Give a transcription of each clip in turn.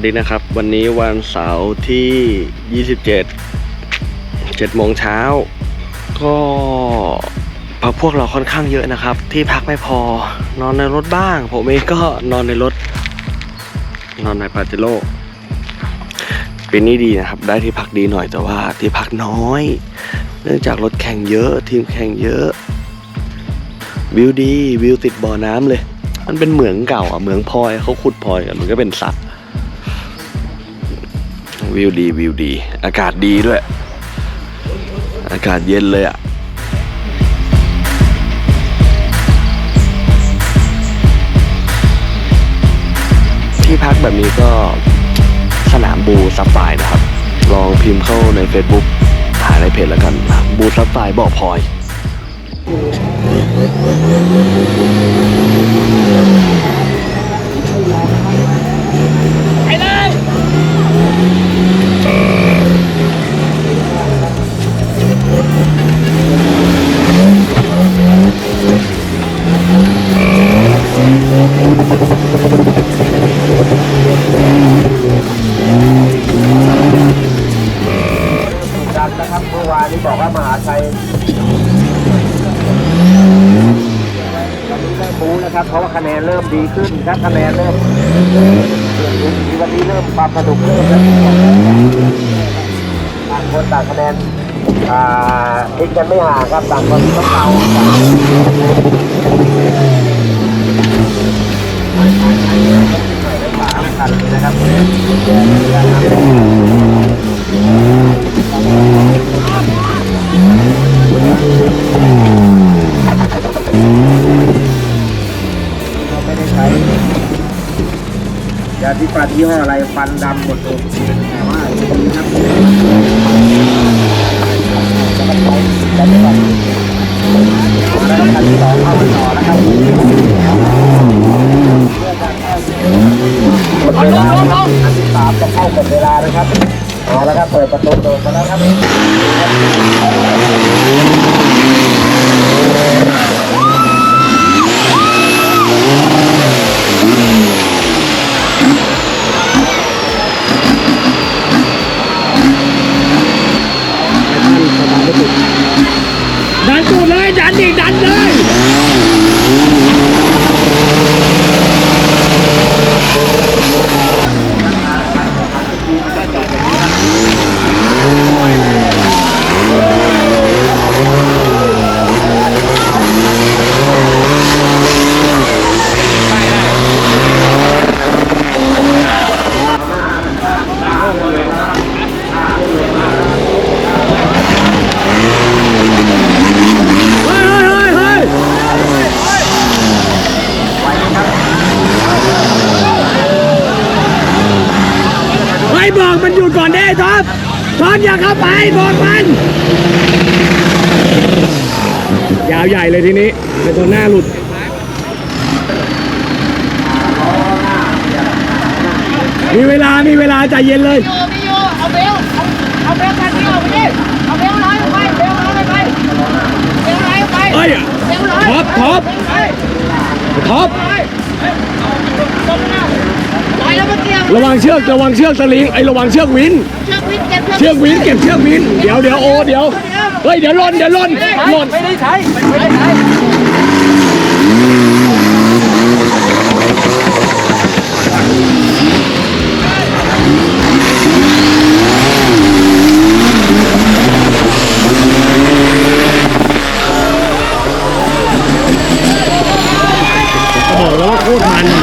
วัสดีนะครับ วันนี้วันเสาร์ที่ 27 7โมงเช้า ก็พักพวกเราค่อนข้างเยอะนะครับ ที่พักไม่พอนอนในรถบ้าง ผมเองก็นอนในรถ นอนในปาเจโร่ปีนี้ดีนะครับ ได้ที่พักดีหน่อยแต่ว่าที่พักน้อย เนื่องจากรถแข่งเยอะทีมแข่งเยอะ วิวดีวิวติดบ่อน้ำเลย มันเป็นเหมืองเก่าอะเหมืองพลอยเขาขุดพลอยกันมันก็เป็นสระ วิวดีวิวดี อากาศดีด้วย อากาศเย็นเลยอะที่พักแบบนี้ก็สนามบูซับไฟนะครับ ลองพิมพ์เข้าใน Facebook หาในเพจแล้วกัน บูซับไฟบ่อพลอย ดันนะครับเมื่อวานนี้บอกว่ามหาชัยวันนี้ได้บูนะครับ เพราะว่าคะแนนเริ่มดีขึ้นครับคะแนนเริ่มวันนี้เริ่มความสนุกเริ่มแล้วต่างคนต่างคะแนนอ่าทิ้งกันไม่ห่างครับต่างคนต้องเอาต่างสามคั นะครับไม่ได้ใช้ยาที่ฟันยี่ห้ออะไรฟันดำหมดเลยแต่ว่าดีครับจะมาใช้จะไม่ฟันแล้วคันที่สองเข้ามา ต่อนะครับหมดเวลาครับคันที่สามจะเข้าหมดเวลานะครับเอาแล้วครับเปิดประตูโดดมาแล้วครับ อปอย่าเข้าไปบอกมันยาวใหญ่เลยทีนี้ในตัวหน้าหลุดมีเวลา มีเวลาใจเย็นเลยโยไม่โยเอาเบลเอาเอาเบลคันนี้ออกไปดิเอาเบลร้อยออกไปเบลร้อยออกไปเบลร้อยออกไปเอ้ยเบลร้อยท็อปท็อปเบท็อปร้อยตรงนั้นร้อยแล้วเมื่อกี้ระวังเชือก ระวังเชือกสลิง ไอ้ระวังเชือกวิน เชือกวินเก็บเชือกวินเก็บเชือกวินเดี๋ยวเดี๋ยวโอเดี๋ยวเฮ้ยเดี๋ยวหล่นเดี๋ยวหล่นหล่นไม่ได้ใช้ไม่ได้ใช้บอกแล้วว่าโคตรมัน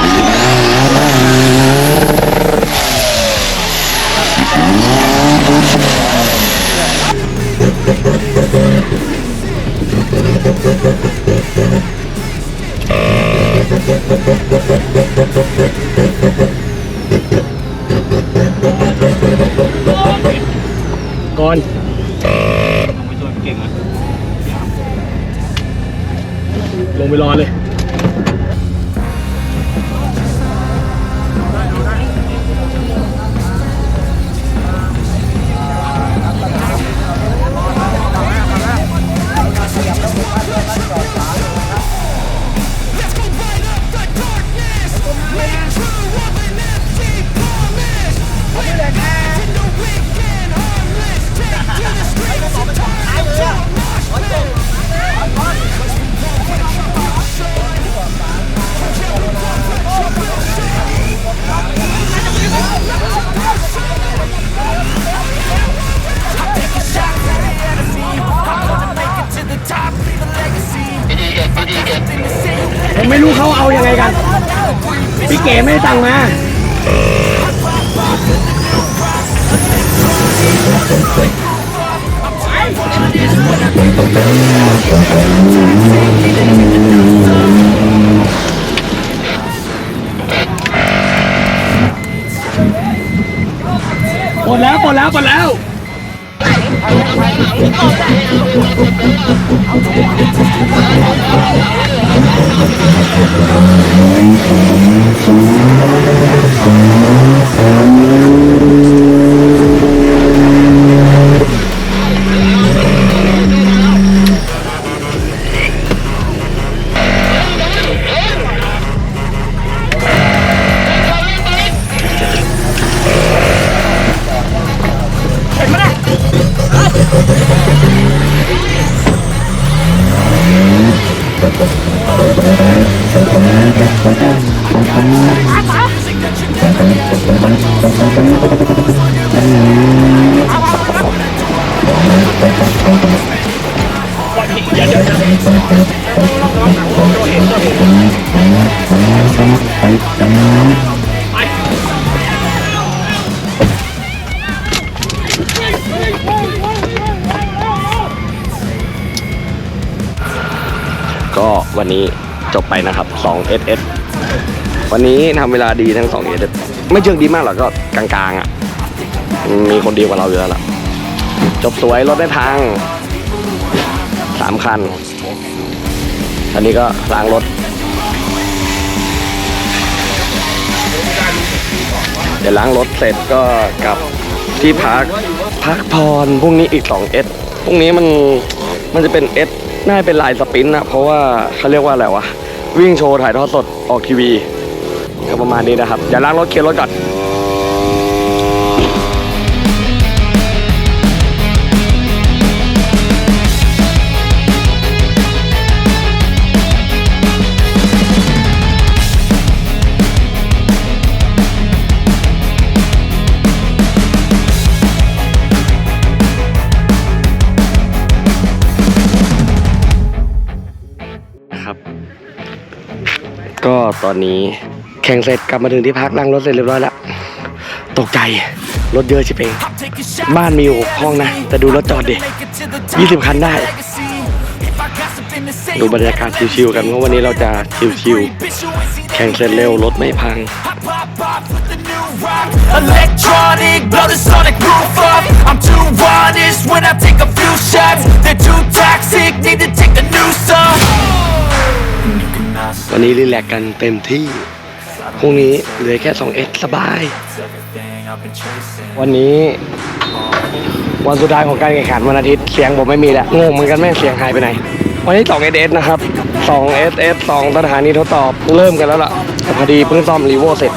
ไปรอเลย ไม่รู้เขาเอายังไงกัน พี่เก๋ไม่ได้ตังค์มาหมดแล้วหมดแล้วหมดแล้ว Oh, my God. ก็วันนี้จบไปนะครับ2 SS วันนี้ทำเวลาดีทั้ง2 SS ไม่เชิงดีมากหรอกก็กลางๆอะ มีคนดีกว่าเราเยอะแล้วล่ะจบสวยรถได้พังสามคันอันนี้ก็ล้างรถเดี๋ยวล้างรถเสร็จก็กลับที่พักพักพรพรุ่งนี้อีก2 S พรุ่งนี้มันมันจะเป็น S น่าจะเป็นลายสปรินต์นะเพราะว่าเขาเรียกว่าอะไรวะวิ่งโชว์ถ่ายทอดสดออกทีวี ก็ประมาณนี้นะครับเดี๋ยวล้างรถเคลียร์รถก่อนนะครับก็ตอนนี้ แข่งเสร็จกลับมาถึงที่พักนั่งรถเสร็จเรียบร้อยแล้ว ตกใจรถเยอะชิบเองบ้านมีอยู่หกห้องนะ แต่ดูรถจอดดิ20คันได้ ดูบรรยากาศชิวๆกันเพราะวันนี้เราจะชิวๆแข่งเสร็จเร็วรถไม่พัง Electronic, blow the sonic roof up I'm too honest when I take a few shots They're too toxic, need to take a new song วันนี้รีแลกซ์กันเต็มที่ พรุ่งนี้เหลือแค่2 s สบาย วันนี้ วันสุดท้ายของการแข่งขันวันอาทิตย์เสียงผมไม่มีแล้วงงเหมือนกันแม่งเสียงหายไปไหน วันนี้2 s นะครับ2 s s 2สถานีทดสอบเริ่มกันแล้วล่ะพอดีเพิ่งซ่อมรีโวเสร็จ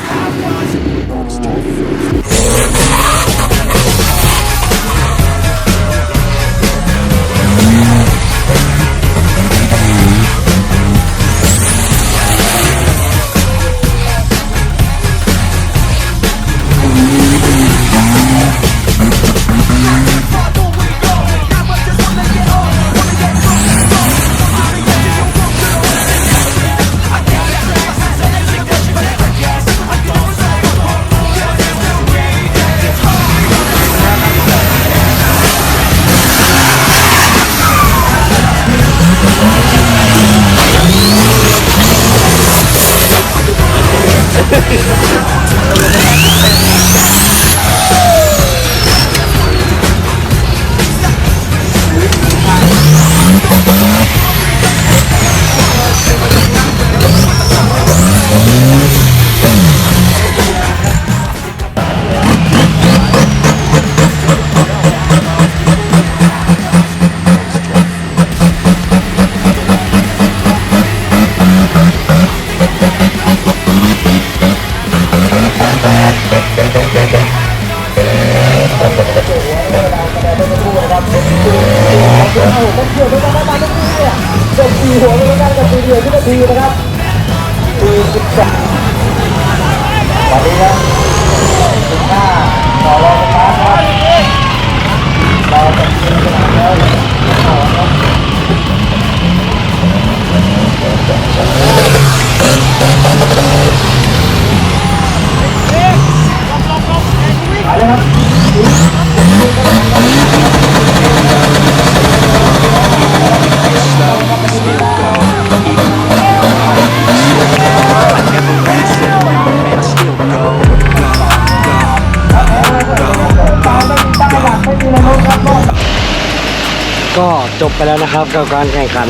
จบไปแล้วนะครับ กับการแข่งขัน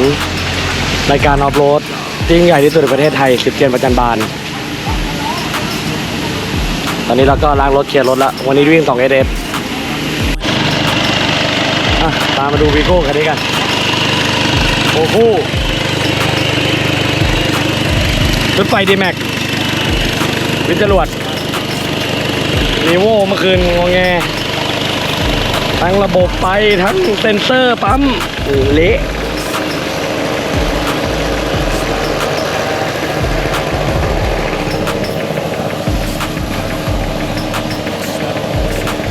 รายการออฟโรดที่ยิ่งใหญ่ที่สุดในประเทศไทยสิบเจนประจันบาน ตอนนี้เราก็ล้างรถเคลียร์รถล้ววันนี้วิ่ง2 s s อะตามมาดูวีโก้คันนี้กันโอ้โหรถไฟดีแม็กวิจรวดนีโวเมื่อคืนงงแงทั้งระบบไปทั้งเซ็นเซอร์ปั๊ม เละ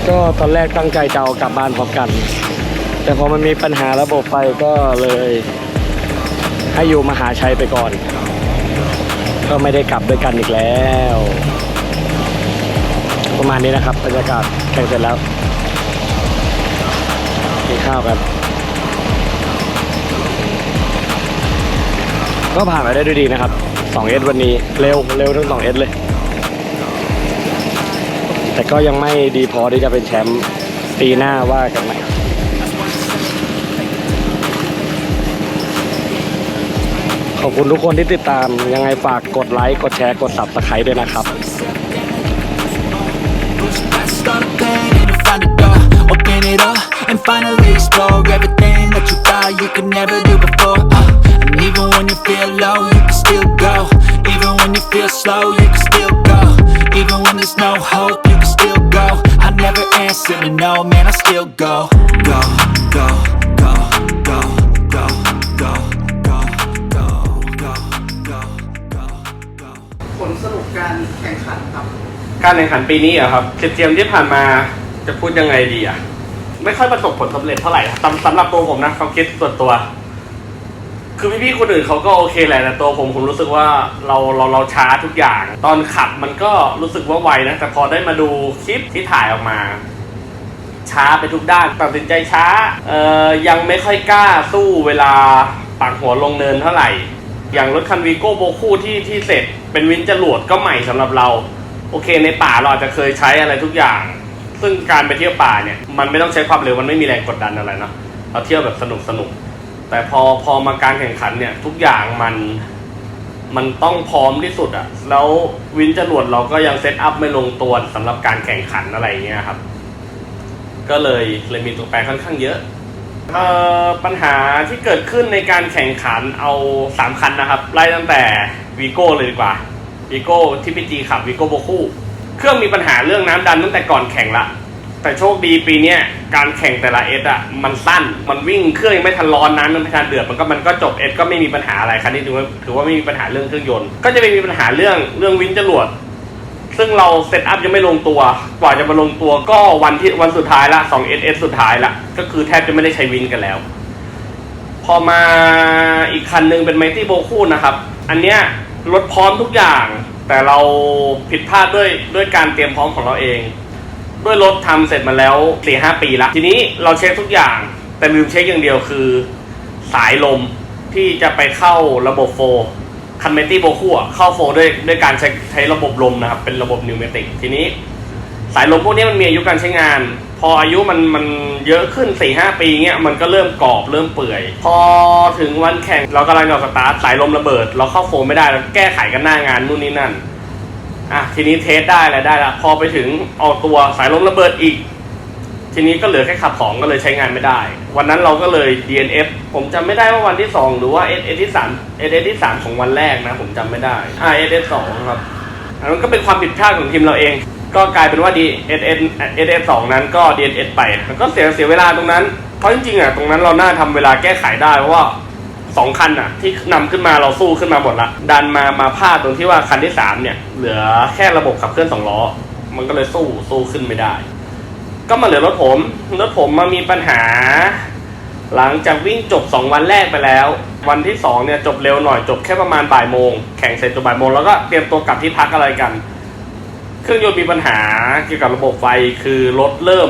ก็ตอนแรกตั้งใจจะเอากลับบ้านพร้อมกัน แต่พอมันมีปัญหาระบบไฟก็เลย ให้อยู่มหาชัยไปก่อน ก็ไม่ได้กลับด้วยกันอีกแล้ว ประมาณนี้นะครับบรรยากาศแข่งเสร็จแล้วกินข้าวกัน ก็ผ่านไปได้ด้วยดีนะครับ 2S วันนี้เร็วเร็วทั้ง 2S เลย แต่ก็ยังไม่ดีพอที่จะเป็นแชมป์ปีหน้าว่ากันไหมขอบคุณทุกคนที่ติดตามยังไงฝากกดไลค์ กดแชร์ กด subscribe ด้วยนะครับ and finally explore everything that you thought you could never do before. Even when you feel low, you can still go Even when you feel slow, you can still go Even when there's no hope, you can still go I never answer to no, man, I still go Go, go, go, go, go, go, go, go, go, go, go, go ผลสรุปการแข่งขันครับ การแข่งขันปีนี้อะครับเจมที่ผ่านมาจะพูดยังไงดีอะไม่ค่อยประสบผลสำเร็จเท่าไหร่สำสำหรับตัวผมนะความคิดส่วนตัว คือพี่ๆคนอื่นเขาก็โอเคแหละแต่ตัวผมผมรู้สึกว่าเราเราเราช้าทุกอย่าง ตอนขับมันก็รู้สึกว่าไวนะแต่พอได้มาดูคลิปที่ถ่ายออกมา ช้าไปทุกด้านตัดสินใจช้าเอ่อยังไม่ค่อยกล้าสู้เวลาปากหัวลงเนินเท่าไหร่ อย่างรถคันวีโก้โบคู่ที่ที่เสร็จ เป็นวินจรวดก็ใหม่สำหรับเรา โอเคในป่าเราอาจจะเคยใช้อะไรทุกอย่าง ซึ่งการไปเที่ยวป่าเนี่ยมันไม่ต้องใช้ความเร็วมันไม่มีแรงกดดันอะไรเนาะเราเที่ยวแบบสนุกสนุก แต่พอพอมาการแข่งขันเนี่ยทุกอย่างมันมันต้องพร้อมที่สุดอะแล้ววินจรวดเราก็ยังเซตอัพไม่ลงตัวสำหรับการแข่งขันอะไรเงี้ยครับ ก็เลยเลยมีตัวแปรค่อนข้างเยอะเอ่อปัญหาที่เกิดขึ้นในการแข่งขันเอาสามคันนะครับ ไล่ตั้งแต่วีโก้เลยดีกว่าวีโก้ที่พีจีขับวีโก้โบคู่ เครื่องมีปัญหาเรื่องน้ำดันตั้งแต่ก่อนแข่งละ แต่โชคดีปีเนี้ยการแข่งแต่ละเอสอะมันสั้น มันวิ่งเครื่องยังไม่ทันร้อนน้ำยังไม่ทันเดือดมันก็มันก็จบเอสก็ไม่มีปัญหาอะไรคันนี้ถือว่าถือว่าไม่มีปัญหาเรื่องเครื่องยนต์ก็จะไม่มีปัญหาเรื่องเรื่องวินจรวดซึ่งเราเซตอัพยังไม่ลงตัว กว่าจะมาลงตัวก็วันที่วันสุดท้ายละ2 SS สุดท้ายละก็คือแทบจะไม่ได้ใช้วินกันแล้ว พอมาอีกคันหนึงเป็นไมตี้โบคูนะครับ อันเนี้ยรถพร้อมทุกอย่าง แต่เราผิดพลาดด้วยด้วยการเตรียมพร้อมของเราเอง ด้วยรถทำเสร็จมาแล้ว4ีหปีละทีนี้เราเช็คทุกอย่าง แต่ลืมเช็คอย่างเดียวคือ สายลมที่จะไปเข้าระบบโฟร์คันเมตี้โบคู่อะเข้าโฟร์ด้วยด้วยการใช้ใช้ระบบลมนะครับ เป็นระบบนิวเมติกทีนี้ สายลมพวกนี้มันมีอายุการใช้งาน พออายุมันมันเยอะขึ้น4ีหปีเงี้ยมันก็เริ่มกรอบเริ่มเปื่อย พอถึงวันแข่งเรากำลังจะสตาร์ทสายลมระเบิด เราเข้าโฟร์ไม่ได้เราแก้ไขกันหน้างานนู่นนี่นั่น อะทีนี้เทสได้แล้วได้ล้วพอไปถึงออกตัวสายลมระเบิดอีก ทีนี้ก็เหลือแค่ขับของก็เลยใช้งานไม่ได้ วันนั้นเราก็เลย DNF ผมจำไม่ได้ว่าวันที่ 2 หรือว่า SS ที่3 SS ที่ 3 ของวันแรกนะ ผมจำไม่ได้อ่า SS 2ครับอันนั้นก็เป็นความผิดพลาดของทีมเราเอง ก็กลายเป็นว่า DSS SS 2นั้นก็ DNS ไปก็เสียเสียเวลาตรงนั้นเพราะจริงๆอะตรงนั้นเราน่าทำเวลาแก้ไขได้เพราะว่า สองคันอะที่นำขึ้นมาเราสู้ขึ้นมาหมดละดันมามาพลาดตรงที่ว่าคันที่สามเนี่ย เหลือแค่ระบบขับเคลื่อนสองล้อ มันก็เลยสู้สู้ขึ้นไม่ได้ ก็มาเหลือรถผมรถผมมามีปัญหา หลังจากวิ่งจบ2วันแรกไปแล้ว วันที่2เนี่ยจบเร็วหน่อยจบแค่ประมาณบ่ายโมงแข่งเสร็จจบบ่ายโมงแล้วก็เตรียมตัวกลับที่พักอะไรกันเครื่องยนต์มีปัญหาเกี่ยวกับระบบไฟคือรถเริ่ม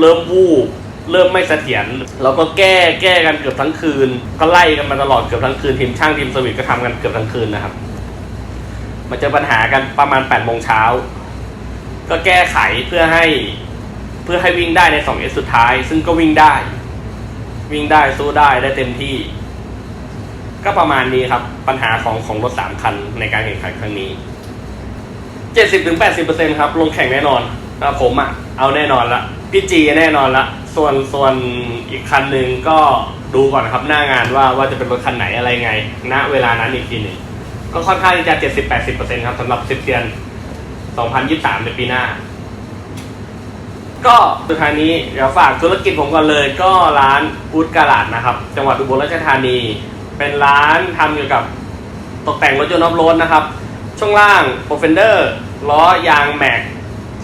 เริ่มวูบ เริ่มไม่เสถียรเราก็แก้แก้กันเกือบทั้งคืน ก็ไล่กันมาตลอดเกือบทั้งคืนทีมช่างทีมสวิตก็ทำกันเกือบทั้งคืนนะครับมาเจอปัญหากันประมาณ8โมงเช้าก็แก้ไขเพื่อให้เพื่อให้วิ่งได้ใน 2 s สุดท้าย ซึ่งก็วิ่งได้ วิ่งได้สู้ได้ได้เต็มที่ ก็ประมาณนี้ครับ ปัญหาของของรถสามคันในการแข่งขันครั้งนี้เจ็ดสิบถึงแปดสิบเปอร์เซ็นครับ ลงแข่งแน่นอนนะผมอะเอาแน่นอนละพี่จีแน่นอนละ ส่วนส่วนอีกคันหนึ่งก็ดูก่อนครับหน้างานว่าว่าจะเป็นรถคันไหนอะไรไง ณเวลานั้นอีกทีหนึ่งก็ค่อนข้างที่จะเจ็ดสิบแปดสิบเปอร์เซ็นครับสำหรับสิบเซียนสองพันยี่สามในปีหน้า ก็สุดท้ายนี้เดี๋ยวฝากธุรกิจผมก่อนเลยก็ร้านฟูดกาลาดนะครับ จังหวัดอุบลราชธานี เป็นร้านทำเกี่ยวกับตกแต่งรถยนต์ออฟโรดนะครับ ช่วงล่างโปรเฟนเดอร์ล้อยางแม็ก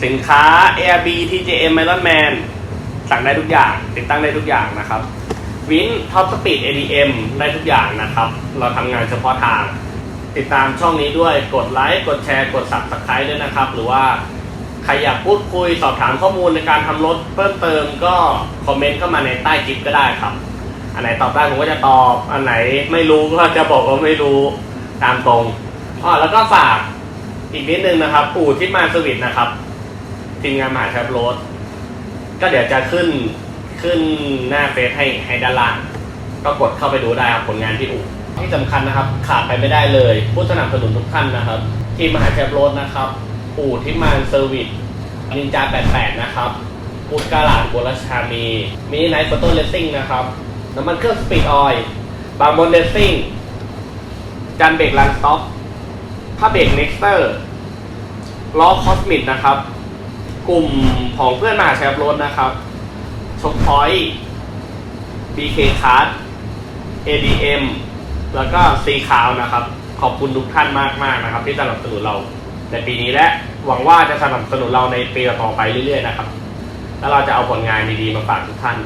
สินค้า ARB TJM Iron Man สั่งได้ทุกอย่าง ติดตั้งได้ทุกอย่างนะครับวินท็อปสปีด ADM ได้ทุกอย่างนะครับ เราทำงานเฉพาะทาง ติดตามช่องนี้ด้วยกดไลค์กดแชร์กด subscribe ด้วยนะครับ หรือว่าใครอยากพูดคุยสอบถามข้อมูลในการทำรถเพิ่มเติมก็คอมเมนต์เข้ามาในใต้คลิปก็ได้ครับ อันไหนตอบได้ผมก็จะตอบ อันไหนไม่รู้ก็จะบอกว่าไม่รู้ตามตรงอ๋อแล้วก็ฝากอีกนิดนึงนะครับอู่ทิศมาสวิตนะครับทีมงานมหาชัยรถ ก็เดี๋ยวจะขึ้นขึ้นหน้าเฟซให้ให้ด้านล่างก็กดเข้าไปดูได้ครับผลงานที่อู่ที่สำคัญนะครับ ขาดไปไม่ได้เลย ผู้สนับสนุนทุกท่านนะครับ ทีมมหาเชัยรถนะครับอู่ทิมานเซอร์วิสนินจา88 นะครับอูดกาลาดบัวราชธานีมินิไนท์ฟอโต้เลสซิ่งนะครับน้ำมันเครื่องสปีดออยล์บางบนเลสซิ่งจันเบรกลันสต็อปผ้าเบรกเน็กเตอร์ล้อคอสมิดนะครับ กลุ่มของเพื่อนมหาชัยรถนะครับชกพอยต์ BK Card ADM แล้วก็ซีคาวนะครับ ขอบคุณทุกท่านมากๆนะครับ ที่สนับสนุนเราในปีนี้และหวังว่าจะสนับสนุนเราในปีต่อไปเรื่อยๆนะครับ แล้วเราจะเอาผลงานดีๆมาฝากทุกท่าน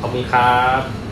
ขอบคุณครับ